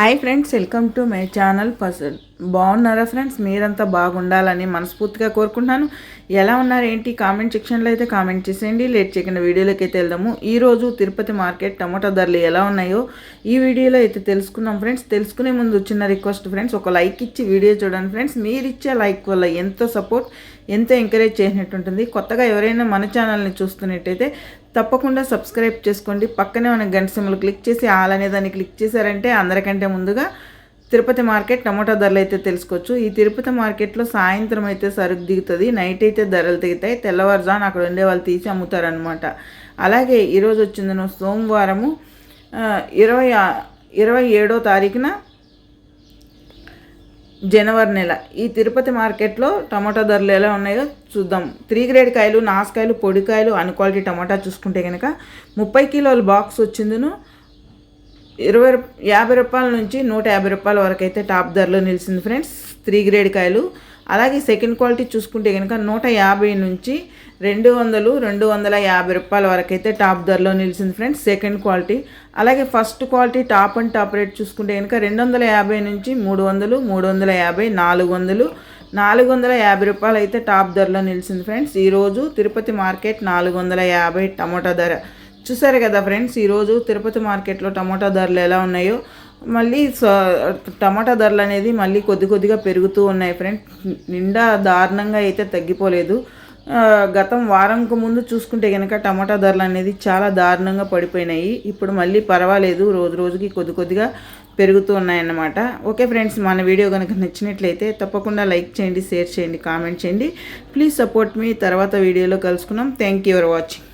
Hi friends welcome to my channel పసల్ బాగున్నారా friends? మీరంతా బాగుండాలని మనస్ఫూర్తిగా కోరుకుంటున్నాను. ఎలా ఉన్నారు ఏంటి? కామెంట్ సెక్షన్లో అయితే కామెంట్ చేసేయండి. లేట్ చేయకుండా వీడియోలోకి అయితే వెళ్దాము. ఈరోజు తిరుపతి మార్కెట్ టమాటా ధరలు ఎలా ఉన్నాయో ఈ వీడియోలో అయితే తెలుసుకుందాం ఫ్రెండ్స్. తెలుసుకునే ముందు చిన్న రిక్వెస్ట్ ఫ్రెండ్స్ ఒక లైక్ ఇచ్చి వీడియో చూడండి ఫ్రెండ్స్. మీరు ఇచ్చే లైక్ వల్ల ఎంతో సపోర్ట్ ఎంతో ఎంకరేజ్ చేసినట్టు ఉంటుంది. కొత్తగా ఎవరైనా మన ఛానల్ని చూస్తున్నట్టయితే తప్పకుండా సబ్స్క్రైబ్ చేసుకోండి. పక్కనే మన గంట సింబల్ క్లిక్ చేసి ఆల్ అనే దాన్ని క్లిక్ చేశారంటే అందరికంటే ముందుగా తిరుపతి మార్కెట్ టమాటా ధరలు అయితే తెలుసుకోవచ్చు. ఈ తిరుపతి మార్కెట్లో సాయంత్రం అయితే సరుకు దిగుతుంది నైట్ అయితే ధరలు దిగుతాయి తెల్లవారుజాను అక్కడ ఉండే వాళ్ళు తీసి అమ్ముతారనమాట అలాగే ఈరోజు వచ్చింది సోమవారము ఇరవై ఇరవై ఏడో తారీఖున జనవరి నెల. ఈ తిరుపతి మార్కెట్లో టమాటా ధరలు ఎలా ఉన్నాయో చూద్దాం. త్రీ గ్రేడ్ కాయలు నాసుకాయలు పొడికాయలు అన్ క్వాలిటీ టమాటా చూసుకుంటే కనుక ముప్పై కిలోల బాక్స్ వచ్చిందిను. ఇరవై యాభై రూపాయల నుంచి నూట యాభై రూపాయల వరకు అయితే టాప్ ధరలో నిలిచింది ఫ్రెండ్స్. త్రీ గ్రేడ్ కాయలు అలాగే సెకండ్ క్వాలిటీ చూసుకుంటే కనుక నూట యాభై నుంచి రెండు వందలు రెండు వందల యాభై రూపాయల వరకు అయితే టాప్ ధరలో నిలిచింది ఫ్రెండ్స్ సెకండ్ క్వాలిటీ అలాగే first quality top and top rate చూసుకుంటే కనుక రెండు వందల యాభై నుంచి మూడు వందలు మూడు వందల యాభై నాలుగు వందలు నాలుగు వందల యాభై రూపాయలు అయితే టాప్ ధరలో నిలిచింది ఫ్రెండ్స్ ఈరోజు తిరుపతి మార్కెట్ నాలుగు వందల యాభై టమోటా ధర. చూసారు కదా ఫ్రెండ్స్ ఈరోజు తిరుపతి మార్కెట్లో టమోటా ధరలు ఎలా ఉన్నాయో? మళ్ళీ స- టమాటా ధరలు అనేది మళ్ళీ కొద్ది కొద్దిగా పెరుగుతూ ఉన్నాయి ఫ్రెండ్స్ నిండా దారుణంగా అయితే తగ్గిపోలేదు. గతం వారంకు ముందు చూసుకుంటే కనుక టమాటా ధరలు అనేది చాలా దారుణంగా పడిపోయినాయి. ఇప్పుడు మళ్ళీ పర్వాలేదు. రోజు రోజుకి కొద్ది కొద్దిగా పెరుగుతూ ఉన్నాయన్నమాట. ఓకే ఫ్రెండ్స్ మన వీడియో కనుక నచ్చినట్లయితే తప్పకుండా లైక్ చేయండి షేర్ చేయండి కామెంట్ చేయండి. Please support me. తర్వాత వీడియోలో కలుసుకున్నాం థ్యాంక్ యూ ఫర్ వాచింగ్.